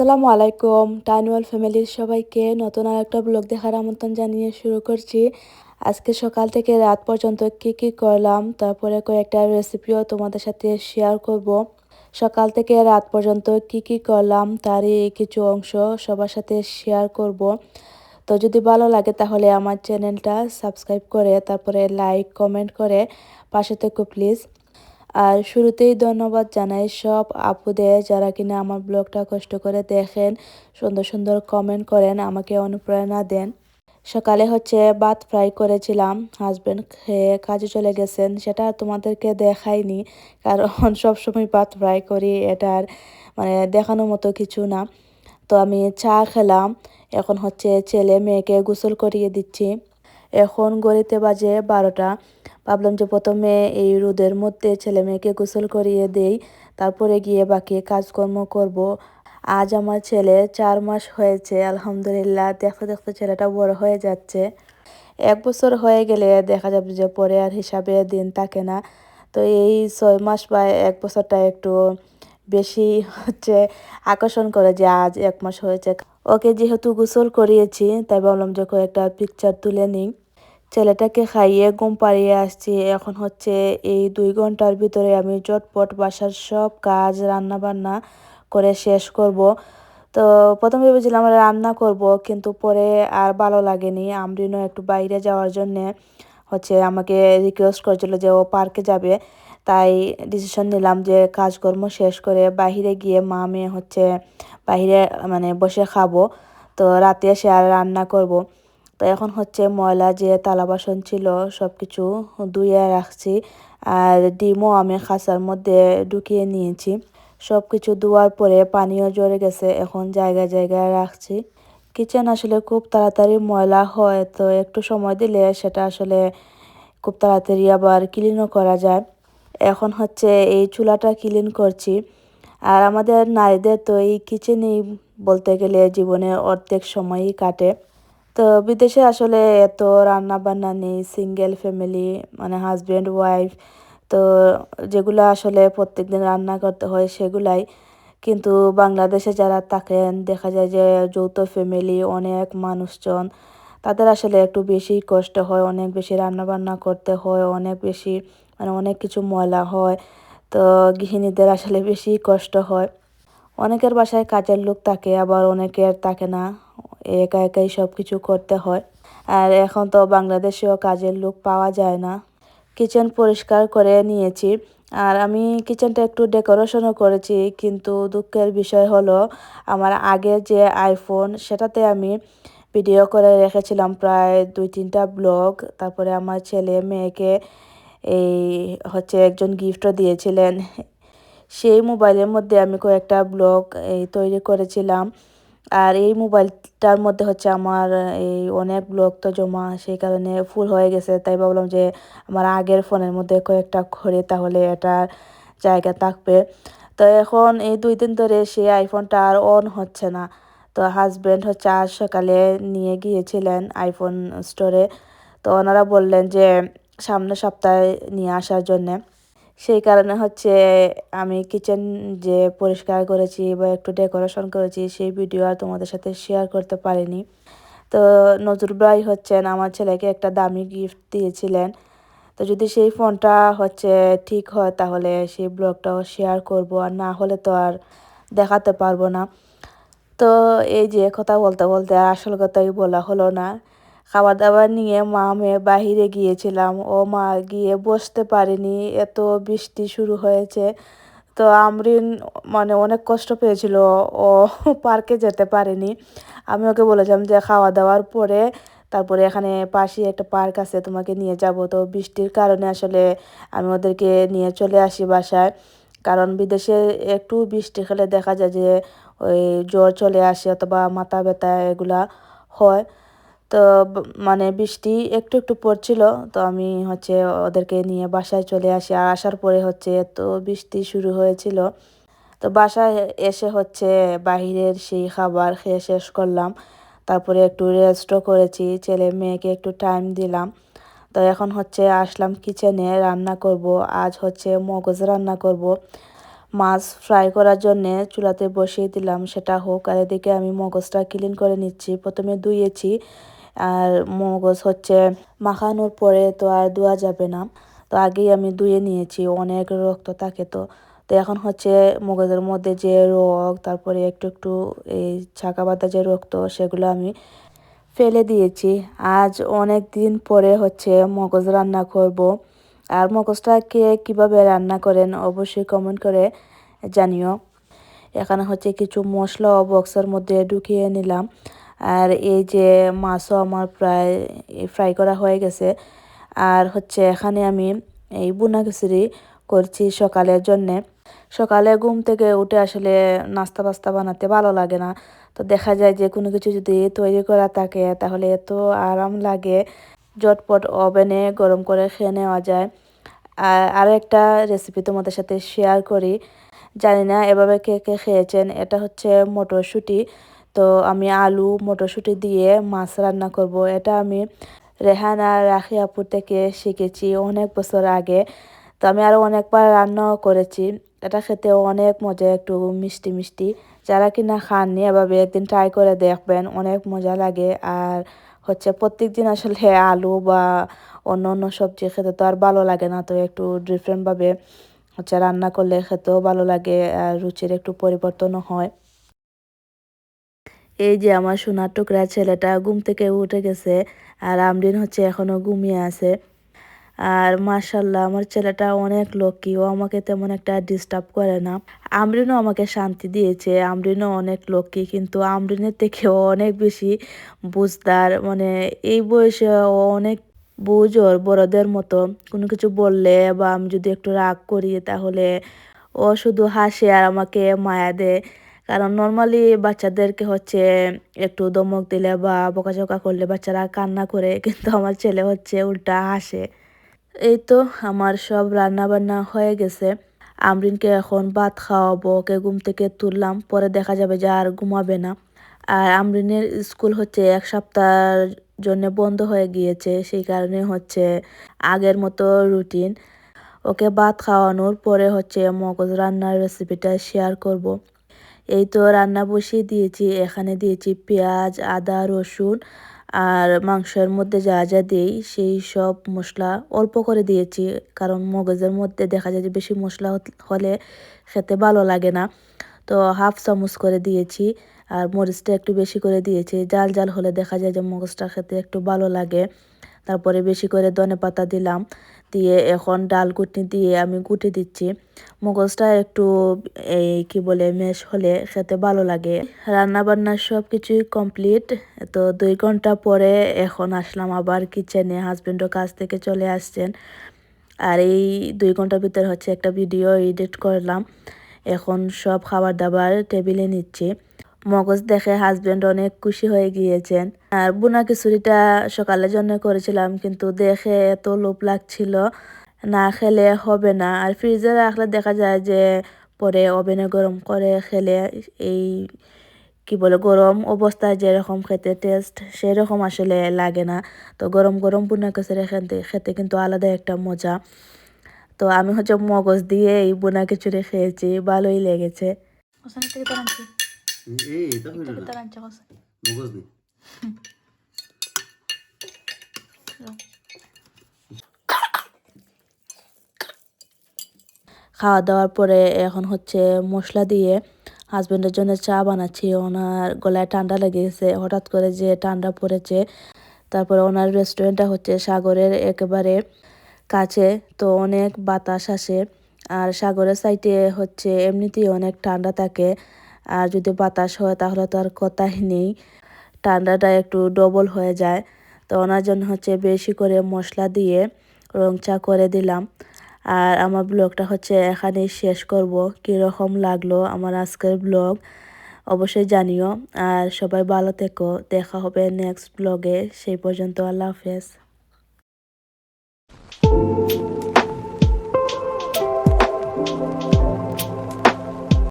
আসসালামু আলাইকুম টাইনওয়াল ফ্যামিলির সবাইকে নতুন আর একটা ব্লগ দেখার আমন্ত্রণ জানিয়ে শুরু করছি। আজকে সকাল থেকে রাত পর্যন্ত কি কি করলাম, তারপরে কয়েকটা রেসিপিও তোমাদের সাথে শেয়ার করব। সকাল থেকে রাত পর্যন্ত কি কি করলাম তারই কিছু অংশ সবার সাথে শেয়ার করব। তো যদি ভালো লাগে তাহলে আমার চ্যানেলটা সাবস্ক্রাইব করে, তারপরে লাইক কমেন্ট করে পাশে থেকো প্লিজ আর শুরুতেই ধন্যবাদ জানাই সব আপুদের যারা কিনা আমার ব্লগটা কষ্ট করে দেখেন, সুন্দর সুন্দর কমেন্ট করেন, আমাকে অনুপ্রেরণা দেন। সকালে হচ্ছে ভাত ফ্রাই করেছিলাম হাজব্যান্ড খেয়ে কাজে চলে গেছেন, সেটা তোমাদেরকে দেখাইনি, কারণ সবসময় ভাত ফ্রাই করি এটার মানে দেখানোর মতো কিছু না। তো আমি চা খেলাম, এখন হচ্ছে ছেলে মেয়েকে গোসল করিয়ে দিচ্ছি। এখন গড়িতে বাজে বারোটা। ভাবলাম যে প্রথমে এই রোদের মধ্যে ছেলে মেয়েকে গোসল করিয়ে দেই, তারপরে গিয়ে বাকি কাজকর্ম করব। আজ আমার ছেলে চার মাস হয়েছে, আলহামদুলিল্লাহ, দেখতে দেখতে ছেলেটা বড় হয়ে যাচ্ছে। এক বছর হয়ে গেলে দেখা যাবে যে পরে আর হিসাবে দিন থাকে না। তো এই ছয় মাস বা এক বছরটা একটু বেশি হচ্ছে আকর্ষণ করে যে আজ এক মাস হয়েছে। ওকে যেহেতু গোসল করিয়েছি, তাই ভাবলাম যে কয়েকটা পিকচার তুলে নিই। ছেলেটাকে খাইয়ে ঘুম পাড়িয়ে আসছি। এখন হচ্ছে এই দুই ঘণ্টার ভিতরে আমি চটপট বাসার সব কাজ রান্না বান্না করে শেষ করব। তো প্রথমে ভেবেছিলাম রান্না করব, কিন্তু পরে আর ভালো লাগেনি। আমরিনও একটু বাইরে যাওয়ার জন্যে হচ্ছে আমাকে রিকোয়েস্ট করেছিল যে ও পার্কে যাবে। তাই ডিসিশন নিলাম যে কাজকর্ম শেষ করে বাহিরে গিয়ে মা মেয়ে হচ্ছে বাহিরে মানে বসে খাব। তো রাতে এসে আর রান্না করব। তো এখন হচ্ছে ময়লা যে তালা বাসন ছিল সব কিছু ধুয়ে রাখছি। আর ডিমও আমি খাঁচার মধ্যে ঢুকিয়ে নিয়েছি। সব কিছু ধোয়ার পরে পানিও জড়ে গেছে, এখন জায়গায় জায়গায় রাখছি। কিচেন আসলে খুব তাড়াতাড়ি ময়লা হয়, তো একটু সময় দিলে সেটা আসলে খুব তাড়াতাড়ি আবার ক্লিনও করা যায়। এখন হচ্ছে এই চুলাটা ক্লিন করছি। আর আমাদের নারীদের তো এই কিচেনেই বলতে গেলে জীবনে অর্ধেক সময়ই কাটে। তো বিদেশে আসলে এত রান্না বান্না নেই সিঙ্গেল ফ্যামিলি মানে হাজব্যান্ড ওয়াইফ তো যেগুলো আসলে প্রত্যেক দিন রান্না করতে হয় সেগুলাই। কিন্তু বাংলাদেশে যারা থাকেন, দেখা যায় যে যৌথ ফ্যামিলি অনেক মানুষজন, তাদের আসলে একটু বেশি কষ্ট হয়, অনেক বেশি রান্না বান্না করতে হয়, অনেক বেশি মানে অনেক কিছু ময়লা হয়, তো গৃহিণীদের আসলে বেশি কষ্ট হয়। অনেকের বাসায় কাজের লোক থাকে, আবার অনেকের থাকে না। একা একাই সব কিছু করতে হয়। আর এখন তো বাংলাদেশেও কাজের লোক পাওয়া যায় না। কিচেন পরিষ্কার করে নিয়েছি। আর আমি কিচেনটা একটু ডেকোরেশনও করেছি, কিন্তু দুঃখের বিষয় হলো, আমার আগের যে আইফোন, সেটাতে আমি ভিডিও করে রেখেছিলাম প্রায় দুই তিনটা ব্লগ। তারপরে আমার ছেলে, মেয়েকে এই হচ্ছে একজন গিফটও দিয়েছিলেন। সেই মোবাইলের মধ্যে আমি কয়েকটা ব্লগ এই তৈরি করেছিলাম। আর এই মোবাইলটার মধ্যে হচ্ছে আমার, এই অনেক ব্লগ তো জমা, সেই কারণে ফুল হয়ে গেছে। তাই ভাবলাম যে আমার আগের ফোনের মধ্যে কয়েকটা করে তাহলে এটার জায়গা থাকবে। তো এখন এই দুই দিন ধরে সেই আইফোনটা আর অন হচ্ছে না। তো হাজব্যান্ড হচ্ছে আজ সকালে নিয়ে গিয়েছিলেন আইফোন স্টোরে তো ওনারা বললেন যে সামনের সপ্তাহে নিয়ে আসার জন্যে। সেই কারণে হচ্ছে আমি কিচেন যে পরিষ্কার করেছি বা একটু ডেকোরেশন করেছি সেই ভিডিও আর তোমাদের সাথে শেয়ার করতে পারিনি। তো নজরুল ভাই হচ্ছেন আমার ছেলেকে একটা দামি গিফট দিয়েছিলেন। তো যদি সেই ফোনটা হচ্ছে ঠিক হয় তাহলে সেই ব্লগটাও শেয়ার করব আর না হলে তো আর দেখাতে পারব না। তো এই যে কথা বলতে বলতে আসল কথাই বলা হলো না। খাবার দাওয়া নিয়ে মা মেয়ে বাহিরে গিয়েছিলাম। ও মা গিয়ে বসতে পারিনি, এত বৃষ্টি শুরু হয়েছে। তো আমরিন মানে অনেক কষ্ট পেয়েছিল, ও পার্কে যেতে পারেনি। আমি ওকে বলেছিলাম যে খাওয়া দাওয়ার পরে তারপরে এখানে পাশে একটা পার্ক আছে, তোমাকে নিয়ে যাব। তো বৃষ্টির কারণে আসলে আমি ওদেরকে নিয়ে চলে আসি বাসায়। কারণ বিদেশে একটু বৃষ্টি খেলে দেখা যায় যে ওই জ্বর চলে আসে অথবা মাথা ব্যথা এগুলা হয়। তো মানে বৃষ্টি একটু একটু পড়ছিল, তো আমি হচ্ছে ওদেরকে নিয়ে বাসায় চলে আসি। আর আসার পরে হচ্ছে এত বৃষ্টি শুরু হয়েছিল। তো বাসায় এসে হচ্ছে বাহিরের সেই খাবার খেয়ে শেষ করলাম। তারপরে একটু রেস্টও করেছি, ছেলে মেয়েকে একটু টাইম দিলাম। তো এখন হচ্ছে আসলাম কিচেনে রান্না করব। আজ হচ্ছে মগজ রান্না করব। মাছ ফ্রাই করার জন্য চুলাতে বসিয়ে দিলাম, সেটা হোক। আর এদিকে আমি মগজটা ক্লিন করে নিচ্ছি। প্রথমে ধুয়েছি। আর মগজ হচ্ছে মাখানোর পরে তো আর ধোয়া যাবে না। তো আগেই আমি ধুয়ে নিয়েছি, অনেক রক্ত থাকে তো। তো এখন হচ্ছে মগজের মধ্যে যে রক তারপরে একটু একটু এই ছাকা বাতা যে রক্ত, সেগুলো আমি ফেলে দিয়েছি। আজ অনেক দিন পরে হচ্ছে মগজ রান্না করব। আর মগজটা কে কীভাবে রান্না করেন অবশ্যই কমেন্ট করে জানিও। এখানে হচ্ছে কিছু মশলা বক্সের মধ্যে ঢুকিয়ে নিলাম। আর এই যে মাছও আমার প্রায় ফ্রাই করা হয়ে গেছে। আর হচ্ছে এখানে আমি এই বুনা খিচুড়ি করছি সকালের জন্যে। সকালে ঘুম থেকে উঠে আসলে নাস্তা পাস্তা বানাতে ভালো লাগে না। তো দেখা যায় যে কোনো কিছু যদি তৈরি করা থাকে, তাহলে এত আরাম লাগে। জটপট ওভেনে গরম করে খেয়ে নেওয়া যায়। আর আরও একটা রেসিপি তোমাদের সাথে শেয়ার করি। জানি না এভাবে কে কে খেয়েছেন, এটা হচ্ছে মটরশুঁটি। তো আমি আলু, মটরশুঁটি দিয়ে মাছ রান্না করব। এটা আমি রেহানা রাখি আপুর থেকে শিখেছি অনেক বছর আগে। তো আমি আরও অনেকবার রান্নাও করেছি। এটা খেতে অনেক মজা, একটু মিষ্টি মিষ্টি। যারা কিনা খাননি, এভাবে একদিন ট্রাই করে দেখবেন, অনেক মজা লাগে। আর হচ্ছে প্রত্যেক দিন আসলে আলু বা অন্য অন্য সবজি খেতে তো আর ভালো লাগে না। তো একটু ডিফারেন্টভাবে হচ্ছে রান্না করলে খেতেও ভালো লাগে, আর রুচির একটু পরিবর্তনও হয়। এই যে আমার সোনার টুকরা ছেলেটা ঘুম থেকে উঠে গেছে আর আমরিন হচ্ছে এখনও ঘুমিয়ে আছে। আর মার্শাল্লাহ আমার ছেলেটা অনেক লক্ষ্মী ও আমাকে তেমন একটা ডিস্টার্ব করে না। আমরিনও আমাকে শান্তি দিয়েছে, আমরিনও অনেক লক্ষ্মী কিন্তু আমরিনের থেকে অনেক বেশি বুঝদার। মানে এই বয়সে ও অনেক বুঝ ওর বড়দের মতো, কোনো কিছু বললে বা আমি যদি একটু রাগ করি তাহলে ও শুধু হাসে আর আমাকে মায়া দেয়। কারণ নর্মালি বাচ্চাদেরকে হচ্ছে একটু দমক দিলে বা বকাঝকা করলে বাচ্চারা কান্না করে, কিন্তু আমার ছেলে হচ্ছে উল্টা হাসে। এই তো আমার সব রান্না বান্না হয়ে গেছে। আমরিনকে এখন ভাত খাওয়াবো, ওকে ঘুম থেকে তুললাম, পরে দেখা যাবে যে আর ঘুমাবে না। আর আমরিনের স্কুল হচ্ছে এক সপ্তাহ জন্য বন্ধ হয়ে গিয়েছে, সেই কারণে হচ্ছে আগের মতো রুটিন ওকে ভাত খাওয়ানোর পরে হচ্ছে মগজ রান্নার রেসিপিটা শেয়ার করব। এই তো রান্না বসিয়ে দিয়েছি। এখানে দিয়েছি পেঁয়াজ, আদা, রসুন আর মাংসের মধ্যে যা যা দিই সেই সব মশলা অল্প করে দিয়েছি। কারণ মগজের মধ্যে দেখা যায় যে বেশি মশলা হলে খেতে ভালো লাগে না। তো হাফ চামচ করে দিয়েছি আর মরিচটা একটু বেশি করে দিয়েছি। জাল জাল হলে দেখা যায় যে মগজটা খেতে একটু ভালো লাগে। তারপরে বেশি করে ধনে পাতা দিলাম, দিয়ে এখন ডাল কুটনি দিয়ে আমি কুটে দিচ্ছি। মগজটা একটু, এই কি বলে, মেশ হলে খেতে ভালো লাগে। রান্না বান্না সব কিছুই কমপ্লিট তো দুই ঘণ্টা পরে এখন আসলাম আবার কিচেনে হাজব্যান্ডও কাজ থেকে চলে আসছেন। আর এই দুই ঘণ্টার ভিতরে হচ্ছে একটা ভিডিও এডিট করলাম। এখন সব খাবার দাবার টেবিলে নিচ্ছি। মগজ দেখে হাজব্যান্ড অনেক খুশি হয়ে গিয়েছেন। আর বুনা খিচুড়িটা সকালের জন্য করেছিলাম, কিন্তু দেখে এত লোভ লাগছিল, না খেলে হবে না। আর ফ্রিজে রাখলে দেখা যায় যে পরে ওভেনে গরম করে খেলে এই, কি বলে, গরম অবস্থায় যেরকম খেতে টেস্ট সেরকম আসলে লাগে না। তো গরম গরম বুনা খিচুড়ি খেতে খেতে কিন্তু আলাদা একটা মজা। তো আমি হচ্ছে মগজ দিয়ে এই বুনা খিচুড়ি খেয়েছি, ভালোই লেগেছে। এই এটা হইল না মগজ নেই। খাওয়া দাওয়ার পরে এখন হচ্ছে মশলা দিয়ে হাজব্যান্ডের জন্য চা বানাচ্ছি। ওনার গলায় ঠান্ডা লেগে গেছে হঠাৎ করে যে ঠান্ডা পড়েছে তারপরে ওনার রেস্টুরেন্টটা হচ্ছে সাগরের একেবারে কাছে। তো অনেক বাতাস আসে। আর সাগরের সাইডে হচ্ছে এমনিতেই অনেক ঠান্ডা থাকে। আর যদি বাতাস হয় তাহলে তো আর কথাই নেই। ঠান্ডাটা একটু ডবল হয়ে যায়। তো ওনার জন্য হচ্ছে বেশি করে মশলা দিয়ে রং চা করে দিলাম। আর আমার ব্লগটা হচ্ছে এখানেই শেষ করব। কীরকম লাগল আমার আজকের ব্লগ? অবশ্যই জানিও। আর সবাই ভালো থেকো। দেখা হবে নেক্সট ব্লগে। সেই পর্যন্ত আল্লাহ হাফেজ।